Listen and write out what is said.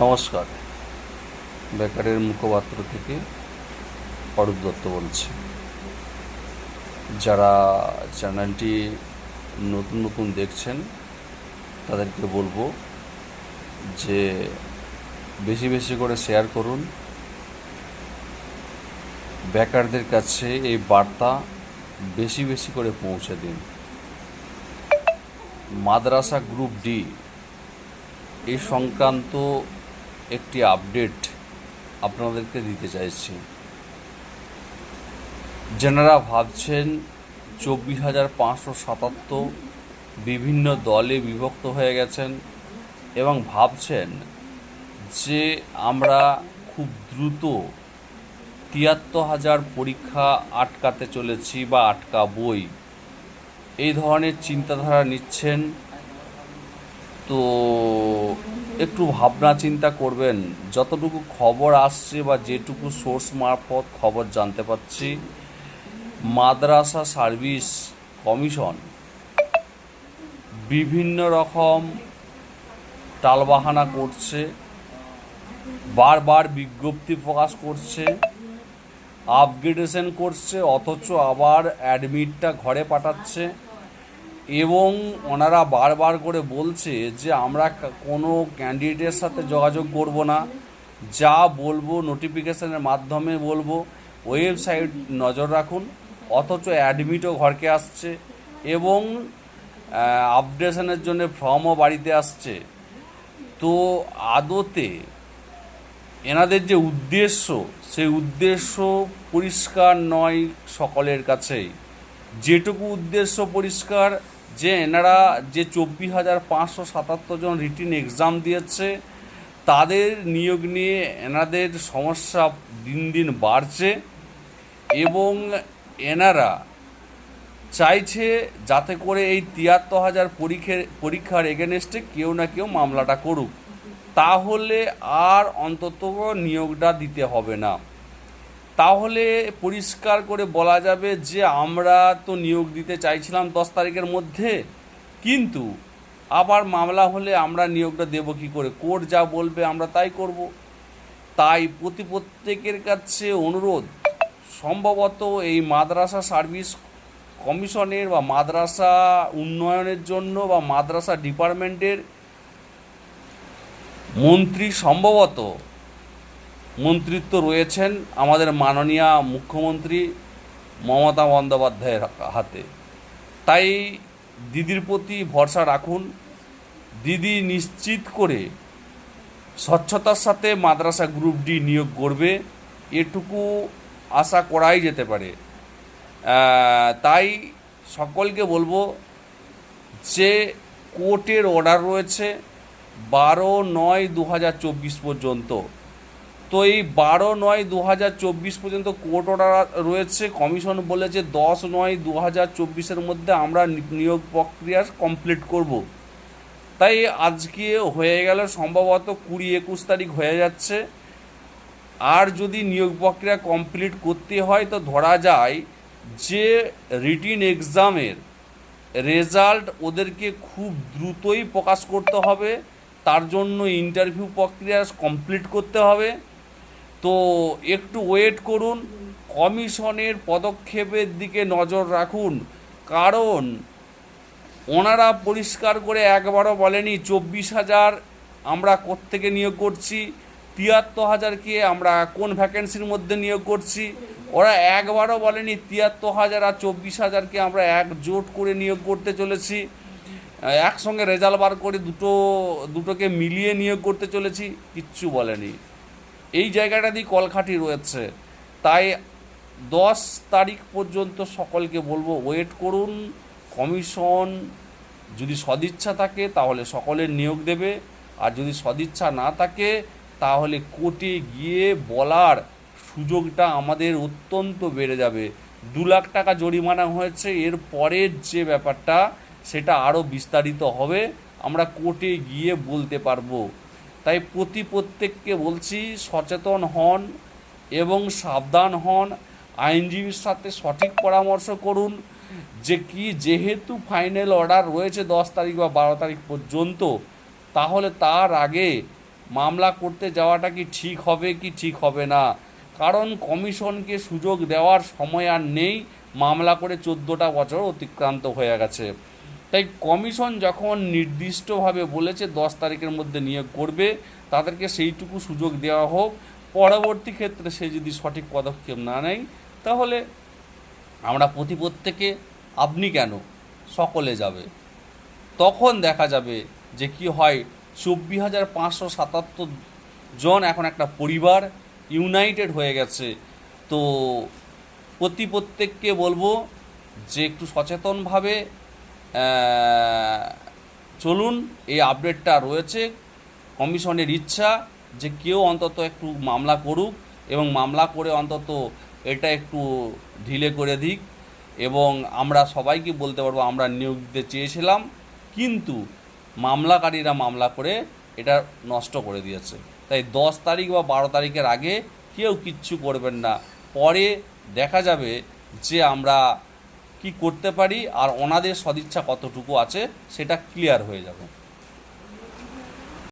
নমস্কার। বেকারের মুখপাত্র থেকে অরূপ দত্ত বলছি। যারা চ্যানেলটি নতুন নতুন দেখছেন, তাদেরকে বলব যে বেশি বেশি করে শেয়ার করুন। বেকারদের কাছে এই বার্তা বেশি বেশি করে পৌঁছে দিন। মাদ্রাসা গ্রুপ ডি, এই সংক্রান্ত একটি আপডেট আপনাদেরকে দিতে চাইছি। যারা ভাবছেন চব্বিশ হাজার পাঁচশো সাতাত্তর বিভিন্ন দলে বিভক্ত হয়ে গেছেন এবং ভাবছেন যে আমরা খুব দ্রুত তিয়াত্তর হাজার পরীক্ষা আটকাতে চলেছি বা আটকাবই। এই ধরনের চিন্তাধারা নিচ্ছেন। তো একটু ভাবনা চিন্তা করবেন। যতটুকু খবর আসছে বা যেটুকু সোর্স মারফত খবর জানতে পারছি, মাদ্রাসা সার্ভিস কমিশন বিভিন্ন রকম টালবাহানা করছে, বারবার বিজ্ঞপ্তি প্রকাশ করছে আপগ্রেডেশন করছে, অথচ আবার অ্যাডমিটটা ঘরে পাঠাচ্ছে। এবং ওনারা বারবার করে বলছে যে আমরা কোনো ক্যান্ডিডেটের সাথে যোগাযোগ করব না। যা বলব নোটিফিকেশনের মাধ্যমে বলব। ওয়েবসাইট নজর রাখুন, অথচ অ্যাডমিটও ঘরকে আসছে এবং আপডেশনের জন্য ফর্মও বাড়িতে আসছে। তো আদতে এনাদের যে উদ্দেশ্য, সেই উদ্দেশ্য পরিষ্কার নয় সকলের কাছেই। যেটুকু উদ্দেশ্য পরিষ্কার, যে এনারা যে চব্বিশ হাজার পাঁচশো সাতাত্তর জন রিটিন এক্সাম দিয়েছে, তাদের নিয়োগ নিয়ে এনাদের সমস্যা দিন দিন বাড়ছে এবং এনারা চাইছে যাতে করে এই তিয়াত্তর হাজার পরীক্ষার পরীক্ষার এগেনস্টে কেউ না কেউ মামলাটা করুক। তাহলে আর অন্তত নিয়োগটা দিতে হবে না। তাহলে পরিষ্কার করে বলা যাবে যে আমরা তো নিয়োগ দিতে চাইছিলাম দশ তারিখের মধ্যে, কিন্তু আবার মামলা হলে আমরা নিয়োগটা দেব কী করে? কোর্ট যা বলবে আমরা তাই করব। তাই প্রতি প্রত্যেকের কাছে অনুরোধ, সম্ভবত এই মাদ্রাসা সার্ভিস কমিশনের বা মাদ্রাসা উন্নয়নের জন্য বা মাদ্রাসা ডিপার্টমেন্টের মন্ত্রী সম্ভবত মন্ত্রিত্ব রয়েছেন আমাদের মাননীয় মুখ্যমন্ত্রী মমতা বন্দ্যোপাধ্যায়ের হাতে। তাই দিদির প্রতি ভরসা রাখুন। দিদি নিশ্চিত করে স্বচ্ছতার সাথে মাদ্রাসা গ্রুপ ডি নিয়োগ করবে। এটুকু আশা করাই যেতে পারে। তাই সকলকে বলব যে কোর্টের অর্ডার রয়েছে বারো নয় দু পর্যন্ত। তো এই বারো নয় দু হাজার চব্বিশ পর্যন্ত কোর্ট অর্ডার রয়েছে। কমিশন বলেছে দশ নয় দু হাজার চব্বিশের মধ্যে আমরা নিয়োগ প্রক্রিয়া কমপ্লিট করব। তাই আজকে হয়ে গেল, সম্ভবত কুড়ি একুশ তারিখ হয়ে যাচ্ছে। আর যদি নিয়োগ প্রক্রিয়া কমপ্লিট করতে হয়, তো ধরা যায় যে রিটিন এক্সামের রেজাল্ট ওদেরকে খুব দ্রুতই প্রকাশ করতে হবে। তার জন্য ইন্টারভিউ প্রক্রিয়া কমপ্লিট করতে হবে। তো একটু ওয়েট করুন, কমিশনের পদক্ষেপের দিকে নজর রাখুন। কারণ, ওনারা পরিষ্কার করে একবারও বলেনি, চব্বিশ হাজার আমরা কোত্থেকে নিয়োগ করছি, তিয়াত্তর হাজারকে আমরা কোন ভ্যাকেন্সির মধ্যে নিয়োগ করছি। ওরা একবারও বলেনি, তিয়াত্তর হাজার আর চব্বিশ হাজারকে আমরা একজোট করে নিয়োগ করতে চলেছি। একসঙ্গে রেজাল্ট বার করে দুটো, দুটোকে মিলিয়ে নিয়োগ করতে চলেছি, কিচ্ছু বলেনি। এই জায়গাটা দিয়ে কলখাটি রয়েছে। তাই দশ তারিখ পর্যন্ত সকলকে বলব ওয়েট করুন। কমিশন যদি সদিচ্ছা থাকে, তাহলে সকলের নিয়োগ দেবে। আর যদি সদিচ্ছা না থাকে, তাহলে কোর্টে গিয়ে বলার সুযোগটা আমাদের অত্যন্ত বেড়ে যাবে। দু লাখ টাকা জরিমানা হয়েছে, এর পরের যে ব্যাপারটা, সেটা আরও বিস্তারিত হবে। আমরা কোর্টে গিয়ে বলতে পারব। তাই প্রতি প্রত্যেককে বলছি সচেতন হন এবং সাবধান হন। আইনজীবীর সাথে সঠিক পরামর্শ করুন যে কি যেহেতু ফাইনাল অর্ডার রয়েছে দশ তারিখ বা বারো তারিখ পর্যন্ত, তাহলে তার আগে মামলা করতে যাওয়াটা কি ঠিক হবে কি ঠিক হবে না? কারণ কমিশনকে সুযোগ দেওয়ার সময় আর নেই, মামলা করে চোদ্দোটা বছর অতিক্রান্ত হয়ে গেছে। তাই কমিশন যখন নির্দিষ্টভাবে বলেছে দশ তারিখের মধ্যে নিয়োগ করবে, তাদেরকে সেইটুকু সুযোগ দেওয়া হোক। পরবর্তী ক্ষেত্রে সে যদি সঠিক পদক্ষেপ না নেয়, তাহলে আমরা প্রতি প্রত্যেকে, আপনি কেন? সকলে যাবে। তখন দেখা যাবে যে কি হয়, চব্বিশ হাজার পাঁচশো সাতাত্তর জন এখন একটা পরিবার ইউনাইটেড হয়ে গেছে। তো প্রতি প্রত্যেককে বলব যে একটু সচেতনভাবে চলুন, এই আপডেটটা রয়েছে। কমিশনের ইচ্ছা যে কেউ অন্তত একটু মামলা করুক এবং মামলা করে অন্তত এটা একটু ঢিলে করে দিক এবং আমরা সবাইকে বলতে পারব, আমরা নিয়োগ দিতে চেয়েছিলাম, কিন্তু মামলাকারীরা মামলা করে এটা নষ্ট করে দিয়েছে। তাই দশ তারিখ বা বারো তারিখের আগে কেউ কিচ্ছু করবেন না। পরে দেখা যাবে যে আমরা কি করতে পারি আর ওনাদের সদিচ্ছা কতটুকু আছে সেটা ক্লিয়ার হয়ে যাবে।